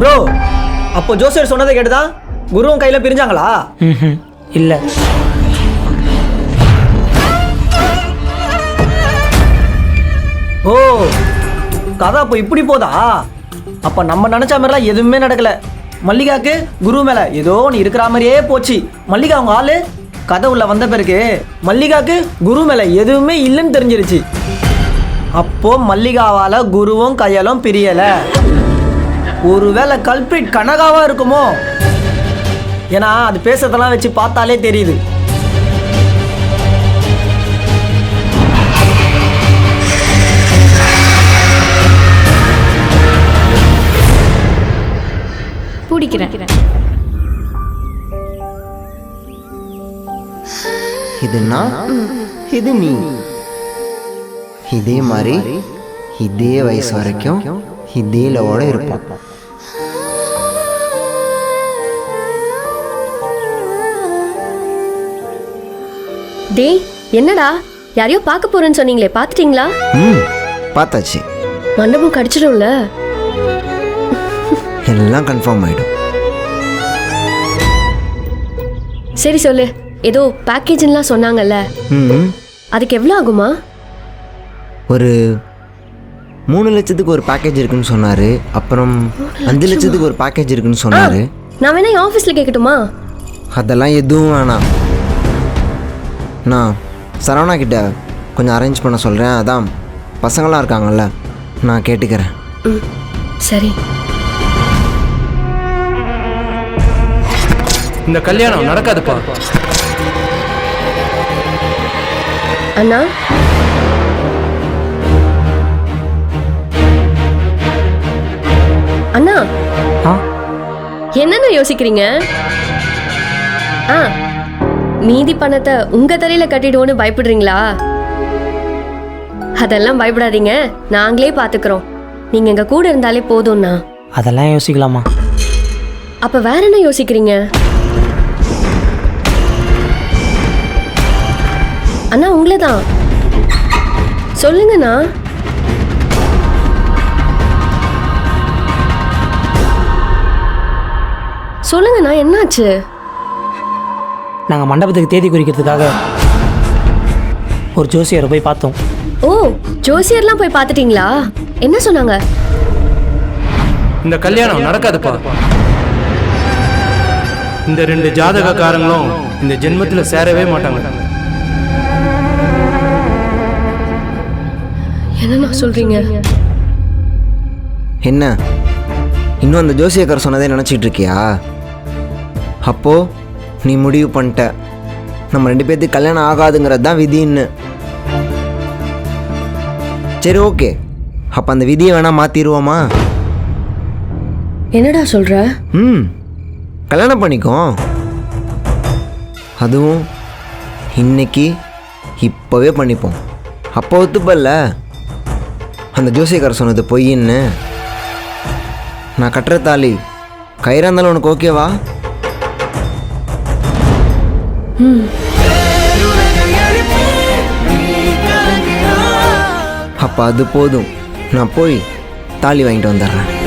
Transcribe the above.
Bro அப்போ ஜோசியர் சொன்னதை கேட்டுதான் குருவும் கையில பிரிஞ்சாங்களா? இல்லை. ஓ கதை அப்போ இப்படி போதா? அப்ப நம்ம நினைச்ச மாதிரிலாம் எதுவுமே நடக்கல. மல்லிகாக்கு குரு மேல ஏதோ ஒன்று இருக்கிற மாதிரியே போச்சு. மல்லிகா அவங்க ஆளு? கதை உள்ள வந்த பிறகு மல்லிகாக்கு குரு மேல எதுவுமே இல்லைன்னு தெரிஞ்சிருச்சு. அப்போ மல்லிகாவால குருவும் கையலும் பிரியல. ஒருவேளை கல்பிரிட் கனகாவா இருக்குமோ? ஏன்னா அது பேசுறதெல்லாம் வச்சு பார்த்தாலே தெரியுது. பிடிக்கிறேன். இது நான் இது நீ. இதே மாதிரி இதே வயசு வரைக்கும் இதே லவோட இருப்போம். டேய் என்னடா? யாரையோ பார்க்க போறேன்னு சொன்னீங்களே பார்த்துட்டீங்களா? ம் பார்த்தாச்சு. மண்டபம் கடிச்சிடும்ல. எல்லாம் கன்ஃபார்ம் ஆகிடும் சரி சொல்லு ஏதோ பேக்கேஜ்லாம் சொன்னாங்கல்ல. அதுக்கு எவ்வளோ ஆகுமா? ஒரு மூணு லட்சத்துக்கு ஒரு பேக்கேஜ் இருக்குன்னு சொன்னார் அப்புறம் அஞ்சு லட்சத்துக்கு ஒரு பேக்கேஜ் இருக்குன்னு சொன்னார். நான் வேணா என் ஆஃபீஸில் கேட்கட்டுமா? அதெல்லாம் எதுவும் வேணாம். நான் சரவணா கிட்ட கொஞ்சம் அரேஞ்ச் பண்ண சொல்கிறேன் அதான் பசங்களாம் இருக்காங்கல்ல நான் கேட்டுக்கிறேன். சரி. இந்த கல்யாணம் நடக்காதுப்பா. அண்ணா? அண்ணா? ஆ? என்னண்ணா யோசிக்கிறீங்க? ஆ மீதி பணத்தை உங்க தலையில கட்டிடுவோன்னு பயப்படுறீங்களா? அதெல்லாம் பயப்படாதீங்க. நாங்களே பாத்துக்கிறோம். நீங்க எங்க கூட இருந்தாலே போதும்ண்ணா அதெல்லாம் யோசிக்கலாமா? அப்ப வேற என்ன யோசிக்கிறீங்க? அண்ணா உங்களை தான் சொல்லுங்கண்ணா. சொல்லுங்கண்ணா என்னாச்சு? நாங்கள் மண்டபத்துக்கு தேதி குறிக்கிறதுக்காக ஒரு ஜோசியரை போய் பார்த்தோம். ஓ ஜோசியர்லாம் போய் பார்த்துட்டீங்களா? என்ன சொன்னாங்க? இந்த கல்யாணம் நடக்காதுப்பா. இந்த ரெண்டு ஜாதகக்காரங்களும் இந்த ஜென்மத்துல சேரவே மாட்டாங்க. என்னண்ணா சொல்றீங்க? என்ன? இன்னும் அந்த ஜோசியக்கார் சொன்னதே நினச்சிட்டு இருக்கியா? அப்போ நீ முடிவு பண்ணிட்ட. நம்ம ரெண்டு பேர்த்துக்கு கல்யாணம் ஆகாதுங்கிறது தான் விதின்னு. சரி ஓகே. அப்போ அந்த விதியை வேணா மாற்றிடுவோமா என்னடா சொல்ற? ம். கல்யாணம் பண்ணிக்கோ. அதுவும் இன்னைக்கு இப்போவே பண்ணிப்போம். அப்போ ஒத்துப்பல்ல? அந்த ஜோசியக்காரர் சொன்னது பொய்ன்னு நான் கட்டுற தாலி. கயிறா இருந்தாலும் உனக்கு ஓகேவா? அப்போ அது போதும். நான் போய் தாலி வாங்கிட்டு வந்துடுறேன்.